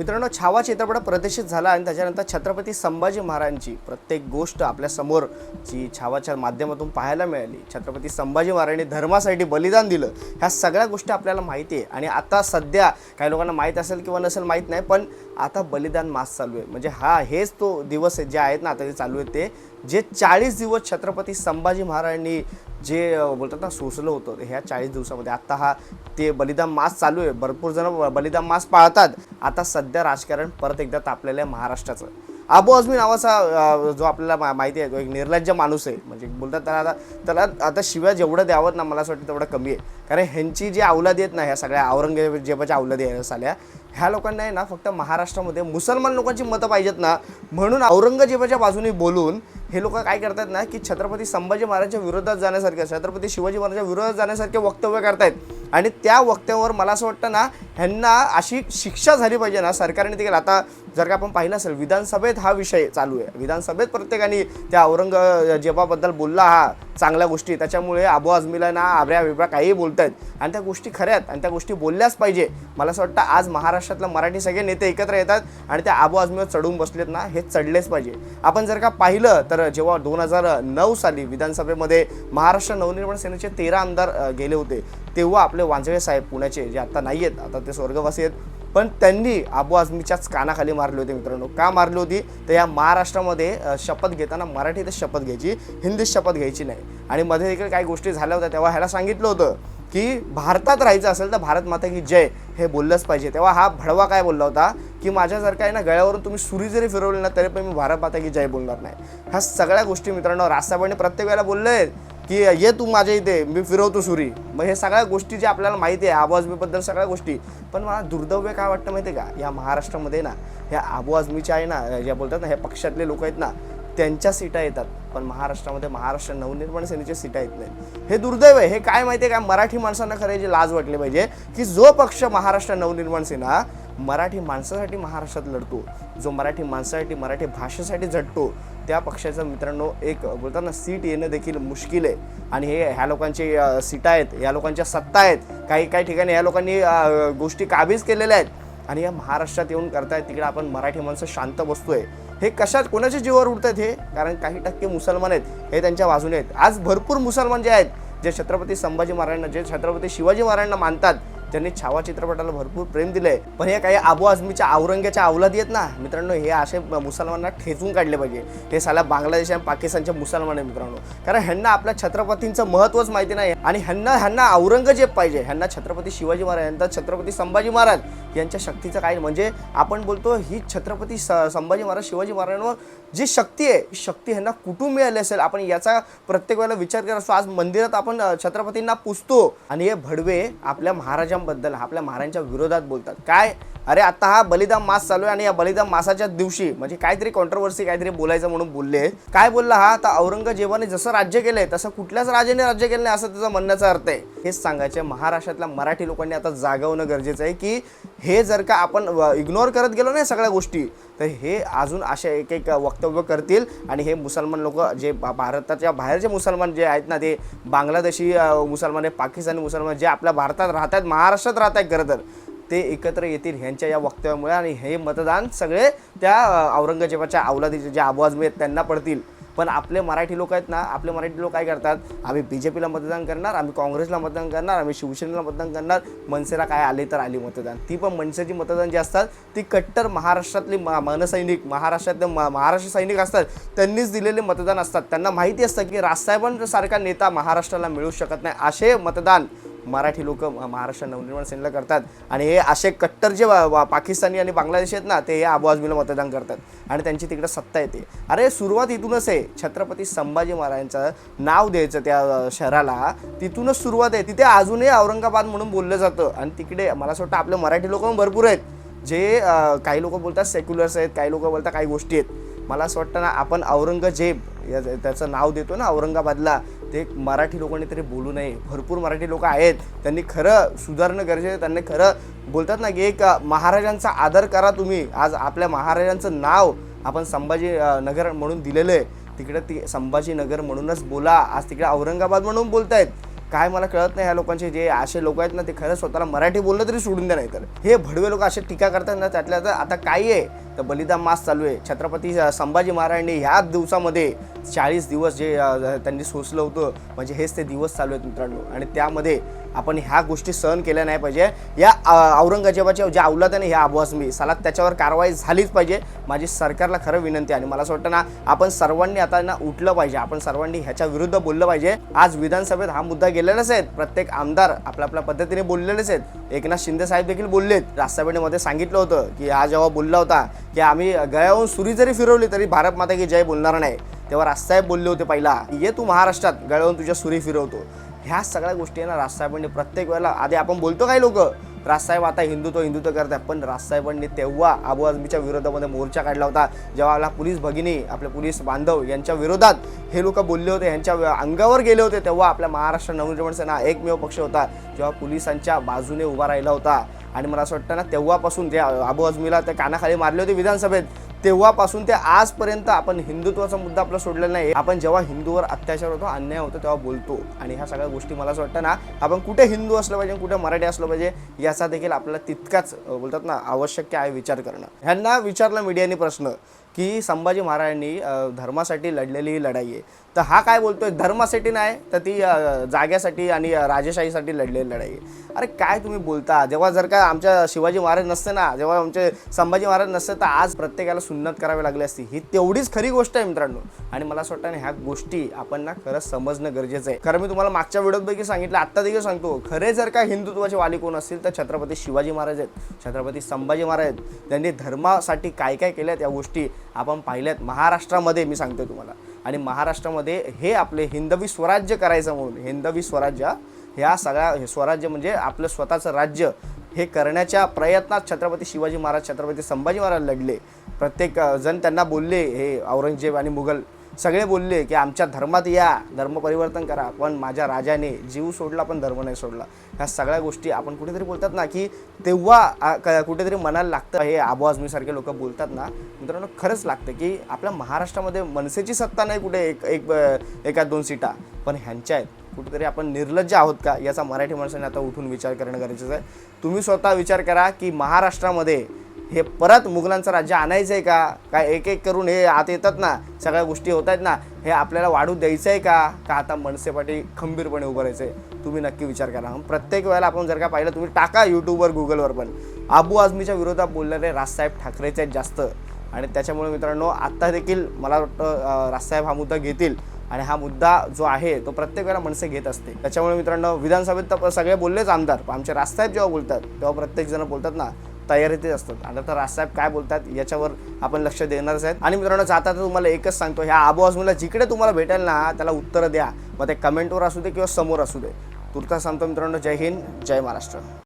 मित्रांनो छावा चित्रपट प्रदर्शित झाला आणि त्याच्यानंतर छत्रपती संभाजी महाराजांची प्रत्येक गोष्ट आपल्यासमोर जी छावाच्या माध्यमातून पाहायला मिळाली. छत्रपती संभाजी महाराजांनी धर्मासाठी बलिदान दिलं. ह्या सगळ्या गोष्टी आपल्याला माहिती आहे. आणि आता सध्या काही लोकांना माहीत असेल किंवा नसेल माहीत नाही पण आता बलिदान मास चालू आहे. म्हणजे हा हेच तो दिवस आहे जे आहेत ना आता जे चालू आहेत ते. जे चाळीस दिवस छत्रपती संभाजी महाराजांनी जे बोलतात ना सोसलं होतं ह्या चाळीस दिवसामध्ये. आत्ता हा ते बलिदान मास चालू आहे. भरपूर जण बलिदान मास पाळतात. आता सध्या राजकारण परत एकदा तापलेलं आहे महाराष्ट्राचं. आबू आझमी नावाचा जो आपल्याला मा- माहिती आहे तो एक निर्लज्ज माणूस आहे. म्हणजे बोलतात त्याला आता त्याला आता शिवाय जेवढं द्यावं ना मला असं वाटतं तेवढं कमी आहे. कारण ह्यांची जी अवलादी आहेत ना ह्या सगळ्या औरंगजेबाच्या अवलादी आहे साल्या ह्या लोकांना आहे ना फक्त महाराष्ट्रामध्ये मुसलमान लोकांची मतं पाहिजेत ना. म्हणून औरंगजेबाच्या बाजूने बोलून हे लोक काय करतात ना की छत्रपती संभाजी महाराजांच्या विरोधात जाण्यासारखे छत्रपती शिवाजी महाराजांच्या विरोधात जाण्यासारखे वक्तव्य करतायत. आणि त्या वक्तव्यावर मला असं वाटतं ना ह्यांना अशी शिक्षा झाली पाहिजे ना सरकारने ते केलं आता जर का आपण पाहिलं असेल विधानसभेत हा विषय चालू आहे. विधानसभेत प्रत्येकाने त्या औरंगजेबाबद्दल बोलला हा चांगल्या गोष्टी त्याच्यामुळे आबू आजमीला ना आब्र्या बिब्र्या काहीही बोलत आहेत आणि त्या गोष्टी खऱ्या आहेत आणि त्या गोष्टी बोलल्याच पाहिजे. मला असं वाटतं आज महाराष्ट्रातलं मराठी सगळे नेते एकत्र येतात आणि त्या आबू आजमीवर चढून बसलेत ना हे चढलेच पाहिजे. आपण जर का पाहिलं तर जेव्हा दोन हजार नऊ साली विधानसभेमध्ये महाराष्ट्र नवनिर्माण सेनेचे तेरा आमदार गेले होते तेव्हा आपले वांजळे साहेब पुण्याचे जे आता नाही आहेत आता ते स्वर्गवासी आहेत पण त्यांनी आबू आझमीच्याच कानाखाली मारली होती मित्रांनो. का मारली होती? तर या महाराष्ट्रामध्ये शपथ घेताना मराठीतच शपथ घ्यायची हिंदीत शपथ घ्यायची नाही. आणि मध्ये देखील काही गोष्टी झाल्या होत्या तेव्हा ह्याला सांगितलं होतं की भारतात राहायचं असेल तर भारत माता की जय. हे बोललंच पाहिजे. तेव्हा हा भडवा काय बोलला होता? की माझ्यासारखा आहे ना गळ्यावरून तुम्ही सुरी जरी फिरवली ना तरी पण मी भारत माता की जय बोलणार नाही. ह्या सगळ्या गोष्टी मित्रांनो राजसाहेबांनी प्रत्येक वेळेला बोलले की ये तू माझ्या इथे मी फिरवतो सुरी. मग हे सगळ्या गोष्टी जे आपल्याला माहिती आहे आबू आजमीबद्दल सगळ्या गोष्टी. पण मला दुर्दैव्य काय वाटतं माहिती आहे का? या महाराष्ट्रामध्ये ना ह्या आबू आजमीच्या आहे ना ज्या बोलतात ना ह्या पक्षातले लोक आहेत ना त्यांच्या सीटा येतात. पण महाराष्ट्रामध्ये महाराष्ट्र नवनिर्माण सेनेच्या सीटा येत नाहीत. हे दुर्दैव आहे. हे काय माहिती आहे का? मराठी माणसांना खरं लाज वाटली पाहिजे की जो पक्ष महाराष्ट्र नवनिर्माण सेना मराठी माणसासाठी महाराष्ट्रात लढतो जो मराठी माणसासाठी मराठी भाषेसाठी झटतो त्या पक्षाचं मित्रांनो एक बोलताना सीट येणं देखील मुश्किल आहे. आणि हे ह्या लोकांची सीटा आहेत या लोकांच्या सत्ता आहेत काही काही ठिकाणी या लोकांनी गोष्टी काबीज केलेल्या आहेत. आणि या महाराष्ट्रात येऊन करतायत तिकडे आपण मराठी माणसं शांत बसतोय. हे कशात कोणाच्या जीवावर उडतात हे? कारण काही टक्के मुसलमान आहेत हे त्यांच्या बाजूने आहेत. आज भरपूर मुसलमान जे आहेत जे छत्रपती संभाजी महाराजांना जे छत्रपती शिवाजी महाराजांना मानतात त्यांनी छावा चित्रपटाला भरपूर प्रेम दिलंय. पण हे काही आबू आझमीच्या औरंग्याच्या अवलादी आहेत ना मित्रांनो हे असे मुसलमानांना ठेचून काढले पाहिजे. हे साला बांगलादेश आणि पाकिस्तानचे मुसलमान आहे मित्रांनो. कारण ह्यांना आपल्या छत्रपतींचं महत्वच माहिती नाही आणि ह्यांना ह्यांना औरंगजेब पाहिजे. ह्यांना छत्रपती शिवाजी महाराज यांना छत्रपती संभाजी महाराज यांच्या शक्तीचं काय? म्हणजे आपण बोलतो ही छत्रपती संभाजी महाराज शिवाजी महाराजांवर जी शक्ती आहे ही शक्ती ह्यांना कुठून मिळाली असेल? आपण याचा प्रत्येक वेळेला विचार करत असतो. आज मंदिरात आपण छत्रपतींना पुजतो. आणि हे भडवे आपल्या महाराजांबद्दल आपल्या महाराजांच्या विरोधात बोलतात. काय अरे आता हा बलिदान मास चालू आहे आणि या बलिदान मासाच्या दिवशी म्हणजे काहीतरी कॉन्ट्रोवर्सी काहीतरी बोलायचं म्हणून बोलले. काय बोलला हा? आता औरंगजेबाने जसं राज्य केलंय तसं कुठल्याच राजाने राज्य केलं नाही असं त्याचं म्हणण्याचा अर्थ आहे. हेच सांगायचं महाराष्ट्रातल्या मराठी लोकांनी आता जागवणं गरजेचं आहे की हे जर का आपण इग्नोर करत गेलो ना सगळ्या गोष्टी तर हे अजून असे एक एक वक्तव्य करतील आणि हे मुसलमान लोक जे भारताच्या बाहेरचे मुसलमान जे आहेत ना ते बांगलादेशी मुसलमान आहे पाकिस्तानी मुसलमान जे आपल्या भारतात राहतात महाराष्ट्रात राहत आहेत खरं तर ते एकत्र येतील ह्यांच्या या वक्तव्यामुळे आणि हे मतदान सगळे त्या औरंगजेबाच्या अवलादीचे जे आबू आझमी आहेत त्यांना पडतील. पण आपले मराठी लोक आहेत ना आपले मराठी लोक काय करतात? आम्ही बी जे पीला मतदान करणार आम्ही काँग्रेसला मतदान करणार आम्ही शिवसेनेला मतदान करणार. मनसेला काय आले तर आली मतदान. ती पण मनसेची मतदान जी असतात ती कट्टर महाराष्ट्रातली मा- मनसैनिक महाराष्ट्रातले मा- महाराष्ट्र सैनिक असतात त्यांनीच दिलेले मतदान असतात. त्यांना माहिती असतं की राजसाहेबांसारखा नेता महाराष्ट्राला मिळू शकत नाही. असे मतदान मराठी लोक महाराष्ट्र नवनिर्माण सेनेला करतात. आणि हे असे कट्टर जे वा- पाकिस्तानी आणि बांगलादेश आहेत ना ते हे आबू आझमीला मतदान करतात. आणि त्यांची तिकडे सत्ता येते. अरे सुरुवात इथूनच आहे. छत्रपती संभाजी महाराजांचं नाव द्यायचं त्या शहराला. तिथूनच सुरुवात आहे. तिथे अजूनही औरंगाबाद म्हणून बोललं जातं. आणि तिकडे मला असं वाटतं आपले मराठी लोक भरपूर आहेत. जे काही लोक बोलतात सेक्युलर्स आहेत काही लोक बोलतात काही गोष्टी आहेत. मला असं वाटतं ना आपण औरंगजेब या त्याचं नाव देतो ना औरंगाबादला. ते मराठी लोकांनी तरी बोलू नये. भरपूर मराठी लोक आहेत. त्यांनी खरं सुधारणं गरजेचं आहे. त्यांनी खरं बोलतात ना की एक महाराजांचा आदर करा तुम्ही. आज आपल्या महाराजांचं नाव आपण संभाजी नगर म्हणून दिलेलं आहे. तिकडे ती संभाजीनगर म्हणूनच बोला. आज तिकडे औरंगाबाद म्हणून बोलतायत. काय मला कळत नाही ह्या लोकांचे जे असे लोक आहेत ना ते खरं स्वतःला मराठी बोललं तरी सोडून द्या नाही तर हे भडवे लोक असे टीका करतात ना त्यातल्या तर आता काय आहे. तर बलिदान मास चालू आहे. छत्रपती संभाजी महाराजांनी ह्याच दिवसामध्ये चाळीस दिवस जे त्यांनी सोसलं होतं म्हणजे हेच ते दिवस चालू आहेत मित्रांनो. आणि त्यामध्ये आपण ह्या गोष्टी सहन केल्या नाही पाहिजे. या औरंगजेबाच्या ज्या अवलादाने ह्या आबवासमी साला त्याच्यावर कारवाई झालीच पाहिजे माझी सरकारला खरं विनंती आहे. आणि मला असं वाटतं ना आपण सर्वांनी आता ना उठलं पाहिजे. आपण सर्वांनी ह्याच्या विरुद्ध बोललं पाहिजे. आज विधानसभेत हा मुद्दा गेलेलाच आहेत प्रत्येक आमदार आपल्या आपल्या पद्धतीने बोललेलेच आहेत. एकनाथ शिंदे साहेब देखील बोललेत. राष्ट्रपतीमध्ये सांगितलं होतं की हा जेव्हा बोलला होता की आम्ही गयाहून सुरी जरी फिरवली तरी भारत माता की जय बोलणार नाही. तेव्हा राजसाहेब बोलले होते पहिला ये तू महाराष्ट्रात गळवून तुझ्या सुरी फिरवतो. ह्या सगळ्या गोष्टी आहे ना राजसाहेबांनी प्रत्येक वेळेला आधी आपण बोलतो काही लोक राजसाहेब आता हिंदुत्व हिंदुत्व करतात पण राजसाहेबांनी तेव्हा आबू आझमीच्या विरोधामध्ये मोर्चा काढला होता जेव्हा आपला पोलीस भगिनी आपले पोलीस बांधव यांच्या विरोधात हे लोक बोलले होते यांच्या अंगावर गेले होते तेव्हा आपल्या महाराष्ट्र नवनिर्माण सेना एकमेव पक्ष होता जेव्हा पोलिसांच्या बाजूने उभा राहिला होता. आणि मला असं वाटतं ना तेव्हापासून ते आबू आझमीला ते कानाखाली मारले होते विधानसभेत तेव्हापासून ते आजपर्यंत आपण हिंदुत्वाचा मुद्दा आपला सोडलेला नाही आपण जेव्हा हिंदूवर अत्याचार होतो अन्याय होतो तेव्हा बोलतो. आणि ह्या सगळ्या गोष्टी मला असं वाटतं ना आपण कुठे हिंदू असलं पाहिजे कुठे मराठी असलं पाहिजे याचा देखील आपल्याला तितकाच बोलतात ना आवश्यक आहे विचार करणं. ह्यांना विचारलं मीडियाने प्रश्न. की संभाजी महाराजांनी धर्मासाठी लढलेली ही लढाई आहे. तर हा काय बोलतोय? धर्मासाठी नाही तर ती जाग्यासाठी आणि राजेशाहीसाठी लढलेली लढाई आहे. अरे काय तुम्ही बोलता? जेव्हा जर का आमच्या शिवाजी महाराज नसते ना जेव्हा आमचे संभाजी महाराज नसते तर आज प्रत्येकाला सुन्नत करावी लागली असती. ही तेवढीच खरी गोष्ट आहे मित्रांनो. आणि मला असं वाटतं ना ह्या गोष्टी आपण ना खरंच समजणं गरजेचं आहे. खरं मी तुम्हाला मागच्या व्हिडिओपैकी सांगितलं आत्ता देखील सांगतो. खरे जर का हिंदुत्वाचे वाली कोण असतील तर छत्रपती शिवाजी महाराज आहेत छत्रपती संभाजी महाराज आहेत. त्यांनी धर्मासाठी काय काय केल्या या गोष्टी? आपण पाहिल्यात महाराष्ट्रामध्ये मी सांगतो तुम्हाला. आणि महाराष्ट्रामध्ये हे आपले हिंदवी स्वराज्य करायचं म्हणून हिंदवी स्वराज्य ह्या सगळ्या हे स्वराज्य म्हणजे आपलं स्वतःचं राज्य हे करण्याच्या प्रयत्नात छत्रपती शिवाजी महाराज छत्रपती संभाजी महाराज लढले. प्रत्येक जण त्यांना बोलले हे औरंगजेब आणि मुघल सगळे बोलले की आमच्या धर्मात या धर्म परिवर्तन करा पण माझ्या राजाने जीव सोडला पण धर्म नाही सोडला. ह्या सगळ्या गोष्टी आपण कुठेतरी बोलतात ना की तेव्हा क- कुठेतरी मनाला लागतं. हे आबू आझमीसारखे लोक बोलतात ना मित्रांनो खरंच लागतं की आपल्या महाराष्ट्रामध्ये मनसेची सत्ता नाही कुठे एक एक एका दोन सीटा. पण ह्यांच्या आहेत. कुठेतरी आपण निर्लज्ज आहोत का याचा मराठी माणसाने आता उठून विचार करणं गरजेचं आहे. तुम्ही स्वतः विचार करा की महाराष्ट्रामध्ये हे परत मुघलांचं राज्य आणायचं आहे का? काय एक एक करून हे आत येतात ना सगळ्या गोष्टी होत आहेत ना हे आपल्याला वाढू द्यायचं आहे का? का आता मनसेपाठी खंबीरपणे उभं राहायचं आहे तुम्ही नक्की विचार करा. प्रत्येक वेळेला आपण जर का पाहिलं तुम्ही टाका यूट्यूबवर गुगलवर पण. आबू आझमीच्या विरोधात बोलणारे राजसाहेब ठाकरेचे आहेत जास्त. आणि त्याच्यामुळे मित्रांनो आत्ता देखील मला वाटतं राजसाहेब हा मुद्दा घेतील. आणि हा मुद्दा जो आहे तो प्रत्येक वेळेला मनसे घेत असते. त्याच्यामुळे मित्रांनो विधानसभेत तर सगळे बोललेच आमदार. पण आमचे राजसाहेब जेव्हा बोलतात तेव्हा प्रत्येक जण बोलतात ना तयारीतच असतात. आता तर राजसाहेब काय बोलतात याच्यावर आपण लक्ष देणारच आहेत. आणि मित्रांनो जाता तर तुम्हाला एकच सांगतो ह्या आबू आजमूला जिकडे तुम्हाला भेटेल ना त्याला उत्तर द्या. मग ते कमेंटवर असू दे किंवा समोर असू दे. तुर्ता सांगतो मित्रांनो जय हिंद जय महाराष्ट्र.